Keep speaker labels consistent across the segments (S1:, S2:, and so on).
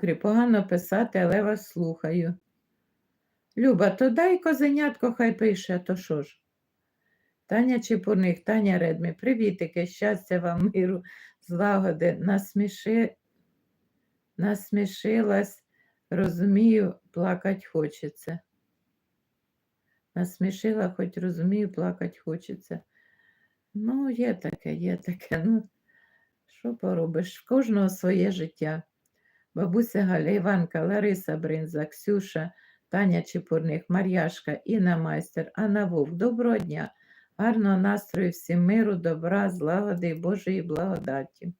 S1: мокрі, погано писати, але вас слухаю. Люба, то дай козенятко хай пише, а то що ж? Таня Чепурник, Таня Редмі, привітики, щастя вам, миру, злагоди, насміши, насмішилась, розумію, плакать хочеться. Насмішила, хоч розумію, плакать хочеться. Ну, є таке, є таке. Ну, що поробиш? В кожного своє життя. Бабуся Галя, Іванка, Лариса Бринза, Ксюша, Таня Чепурник, Мар'яшка, Інна Майстер, Анна Вовк. Доброго дня, гарного настрою, всім миру, добра, злагоди і Божої благодаті.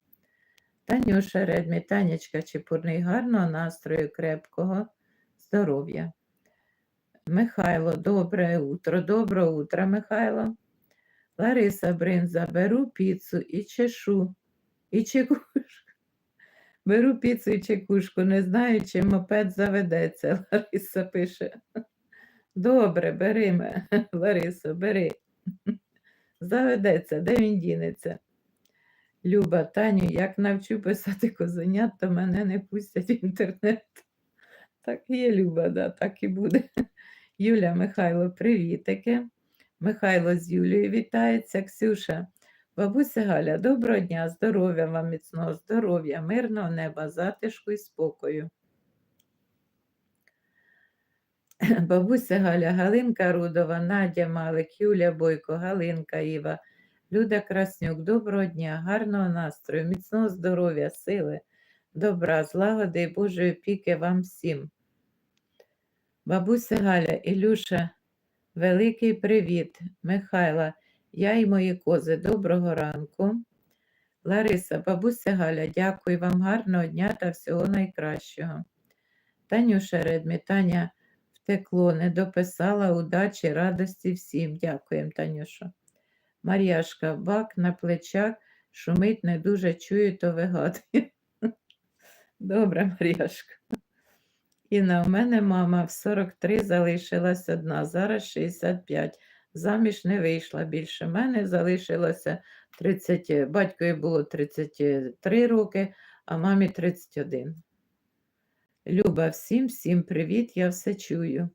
S1: Танюша Редмі, Танечка Чепурник, гарного настрою, крепкого здоров'я. Михайло, добре утро, доброе утро, Михайло. Лариса Бринза, беру піцу і чешу, і чекушку. Беру піцу і чекушку, не знаю, чи мопед заведеться. Лариса пише. Добре, бери, ме, Ларисо, бери. Заведеться, де він дінеться. Люба, Таню, як навчу писати козенят, то мене не пустять в інтернет. Так є, Люба, да, так і буде. Юля Михайло, привітики. Михайло з Юлією вітається. Ксюша, бабуся Галя, доброго дня, здоров'я вам, міцного здоров'я, мирного неба, затишку і спокою. Бабуся Галя, Галинка Рудова, Надя Малик, Юля Бойко, Галинка Іва, Люда Краснюк, доброго дня, гарного настрою, міцного здоров'я, сили, добра, злагоди і Божої опіки вам всім. Бабуся Галя, Ілюша, великий привіт, Михайла, я і мої кози, доброго ранку. Лариса, бабуся Галя, дякую вам, гарного дня та всього найкращого. Танюша Редмі, Таня втекло, не дописала удачі, радості всім. Дякуємо, Танюша. Мар'яшка, бак на плечах, шумить, не дуже чую, то вигадує. Добре, Мар'яшка. Інна, у мене мама в 43 залишилась одна, зараз 65. Заміж не вийшла більше. Мене залишилося 30, батькові було 33 роки, а мамі 31. Люба, всім, всім привіт, я все чую.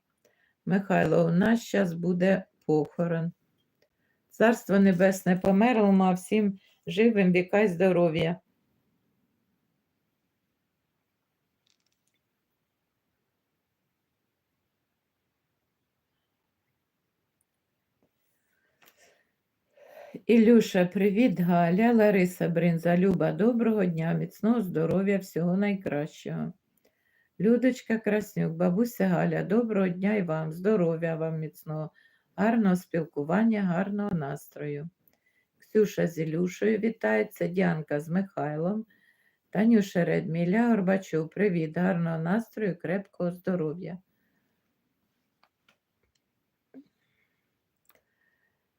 S1: Михайло, у нас зараз буде похорон. Царство Небесне померло, а всім живим віка й здоров'я. Ілюша, привіт, Галя, Лариса Бринза, Люба, доброго дня, міцного здоров'я, всього найкращого. Людочка Краснюк, бабуся Галя, доброго дня і вам, здоров'я вам міцного, гарного спілкування, гарного настрою. Ксюша з Ілюшею вітається, Діанка з Михайлом, Танюша Редміля, Горбачов, привіт, гарного настрою, крепкого здоров'я.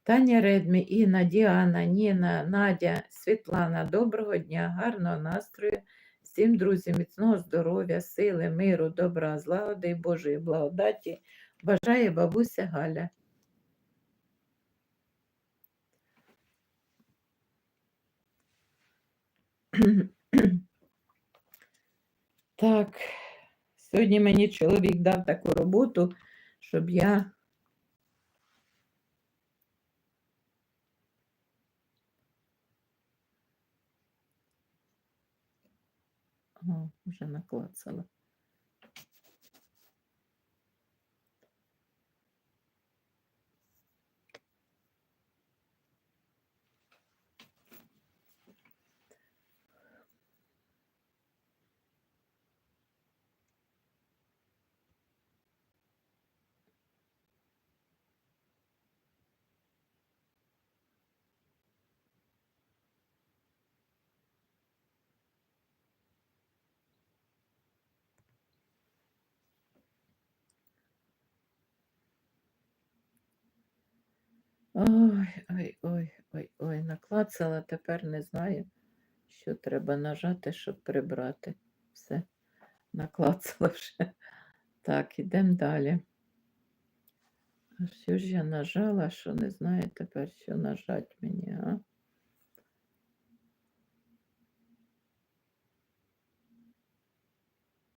S1: Таня Редмі, Інна, Діана, Ніна, Надя, Світлана, доброго дня, гарного настрою, всім друзі, міцного здоров'я, сили, миру, добра, злагоди і Божої благодаті. Бажає бабуся Галя. Так, сьогодні мені чоловік дав таку роботу, щоб я Ага, вже наклацала. Ой, ой, ой, ой, ой, наклацала, тепер не знаю, що треба нажати, щоб прибрати. Все, наклацала вже. Так, ідемо далі. А що ж я нажала, що не знаю тепер, що нажати мені, а?